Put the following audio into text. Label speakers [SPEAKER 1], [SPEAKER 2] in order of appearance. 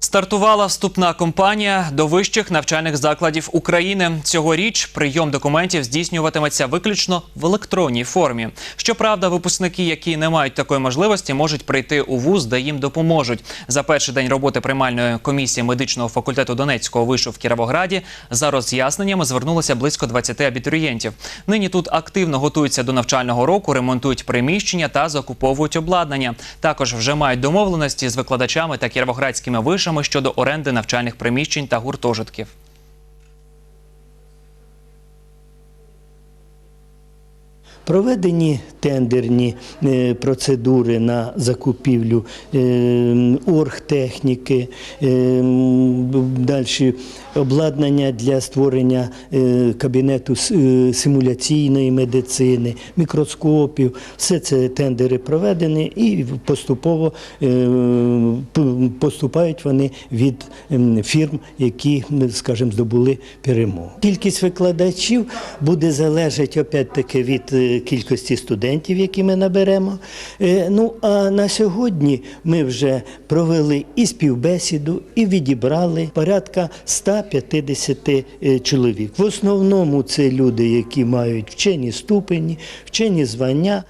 [SPEAKER 1] Стартувала вступна кампанія до вищих навчальних закладів України. Цьогоріч прийом документів здійснюватиметься виключно в електронній формі. Щоправда, випускники, які не мають такої можливості, можуть прийти у вуз, де їм допоможуть. За перший день роботи приймальної комісії медичного факультету Донецького вишу в Кіровограді за роз'ясненнями звернулося близько 20 абітурієнтів. Нині тут активно готуються до навчального року, ремонтують приміщення та закуповують обладнання. Також вже мають домовленості з викладачами та кіровоградськими вишами щодо оренди навчальних приміщень та гуртожитків.
[SPEAKER 2] Проведені тендерні е, процедури на закупівлю е, оргтехніки, далі обладнання для створення е, кабінету е, симуляційної медицини, мікроскопів. Все це тендери проведені і поступово е, поступають вони від ем, фірм, які, скажімо, здобули перемогу. Кількість викладачів буде залежати опять-таки від е, кількості студентів, які ми наберемо. Е, Ну а на сьогодні ми вже провели і співбесіду, і відібрали порядка 150 е, чоловік. В основному це люди, які мають вчені ступені, вчені звання.